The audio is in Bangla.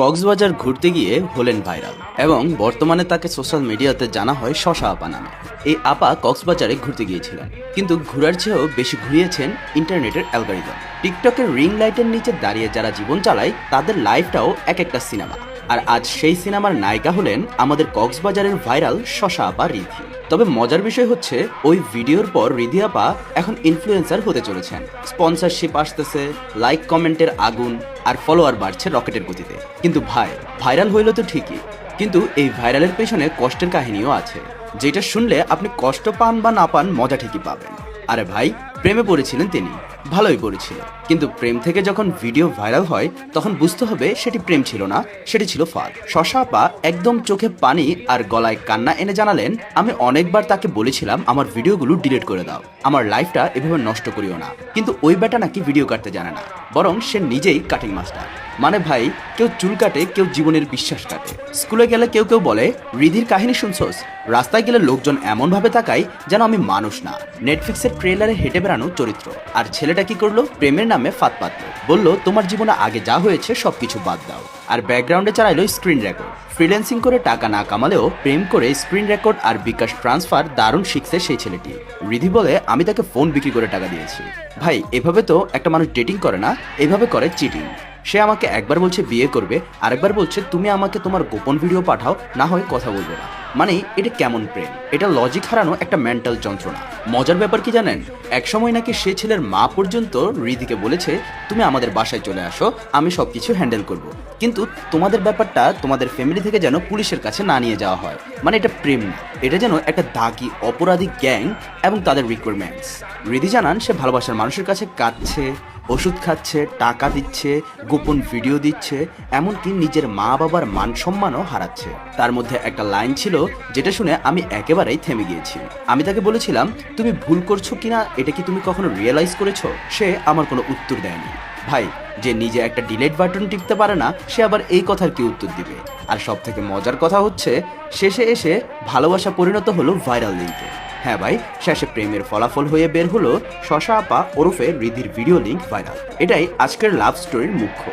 কক্সবাজার ঘুরতে গিয়ে হলেন ভাইরাল এবং বর্তমানে তাকে সোশ্যাল মিডিয়াতে জানা হয় শশা আপা নামে। এই আপা কক্সবাজারে ঘুরতে গিয়েছিলেন, কিন্তু ঘোরার চেয়েও বেশি ঘুরিয়েছেন ইন্টারনেটের অ্যালগোরিদম। টিকটকের রিং লাইটের নিচে দাঁড়িয়ে যারা জীবন চালায়, তাদের লাইফটাও এক একটা সিনেমা। আর আজ সেই সিনেমার নায়িকা হলেন আমাদের কক্সবাজারের ভাইরাল শশা আপা রিধি। তবে মজার বিষয় হচ্ছে, ওই ভিডিওর পর রিধি আপা এখন ইনফ্লুয়েন্সার হতে চলেছেন। স্পন্সরশিপ আসতেছে লাইক কমেন্টের আগুন আর ফলোয়ার বাড়ছে রকেটের গতিতে। কিন্তু ভাই ভাইরাল হইল তো ঠিকই, কিন্তু এই ভাইরালের পেছনে কষ্টের কাহিনীও আছে, যেটা শুনলে আপনি কষ্ট পান বা না পান মজা ঠিকই পাবেন। আরে ভাই, প্রেমে পড়েছিলেন তিনি। ভালোই পড়েছিল কিন্তু প্রেম থেকে যখন ভিডিও ভাইরাল হয়, তখন বুঝতে হবে সেটি প্রেম ছিল না, সেটি ছিল ফাঁদ। শশা আপা একদম চোখে পানি আর গলায় কান্না এনে জানালেন, আমি অনেকবার তাকে বলেছিলাম আমার ভিডিওগুলো ডিলিট করে দাও। আমার লাইফটা এভাবে নষ্ট করিও না। কিন্তু ওই বেটা নাকি ভিডিও কাটতে জানে না। বরং সে নিজেই কাটিং মাস্টার মানে ভাই, কেউ চুল কাটে, কেউ জীবনের বিশ্বাস কাটে। স্কুলে গেলে কেউ কেউ বলে, রিধির কাহিনী শুনছস? রাস্তায় গেলে লোকজন এমন ভাবে তাকায় যেন আমি মানুষ না। নেটফ্লিক্সের ট্রেলারে হেঁটে বেড়ানো চরিত্র। আর ছেলেটা কি করল? প্রেমের নামে ফাঁদ পাতল। বলল, তোমার জীবনে আগে যা হয়েছে সবকিছু বাদ দাও। আর ব্যাকগ্রাউন্ডে চালাইলো স্ক্রিন রেকর্ড ফ্রিল্যান্সিং করে টাকা না কামালেও প্রেম করে স্ক্রিন রেকর্ড আর বিকাশ ট্রান্সফার দারুণ শিখছে সেই ছেলেটি। রিধি বলে, আমি তাকে ফোন বিক্রি করে টাকা দিয়েছি। ভাই, এভাবে তো একটা মানুষ ডেটিং করে না, এভাবে করে চিটিং সে আমাকে একবার বলছে বিয়ে করবে, আরেকবার বলছে, তুমি আমাকে তোমার গোপন ভিডিও পাঠাও, না হয় কথা বলবে না। মানে এটা কেমন প্রেম? এটা লজিক হারানো একটা মেন্টাল যন্ত্রণা। মজার ব্যাপার কি জানেন? একসময় নাকি সে ছেলের মা পর্যন্ত রিদিকে বলেছে, তুমি আমাদের বাসায় চলে আসো, আমি সব কিছু হ্যান্ডেল করব। কিন্তু তোমাদের ব্যাপারটা তোমাদের ফ্যামিলি থেকে যেন পুলিশের কাছে না নিয়ে যাওয়া হয়। মানে এটা প্রেম না। এটা যেন একটা দাগি, অপরাধী গ্যাং এবং তাদের রিকোয়ারমেন্টস রিদি জানান, সে ভালোবাসার মানুষের কাছে কাঁদছে ওষুধ খাচ্ছে, টাকা দিচ্ছে, গোপন ভিডিও দিচ্ছে, এমনকি নিজের মা বাবার মান সম্মানও হারাচ্ছে। তার মধ্যে একটা লাইন ছিল যেটা শুনে আমি একেবারেই থেমে গিয়েছি। আমি তাকে বলেছিলাম, তুমি ভুল করছ কিনা, এটা কি তুমি কখনো রিয়েলাইজ করেছ? সে আমার কোনো উত্তর দেয়নি। ভাই, যে নিজে একটা ডিলেট বাটন টিপতে পারে না, সে আবার এই কথার কি উত্তর দিবে? আর সব থেকে মজার কথা হচ্ছে, শেষে এসে ভালোবাসা পরিণত হলো ভাইরাল লিঙ্কে হ্যাঁ ভাই, শেষে প্রেমের ফলাফল হয়ে বের হলো শশা আপা ওরফে রিধির ভিডিও লিঙ্ক ভাইরাল এটাই আজকের লাভ স্টোরির মুখ্য।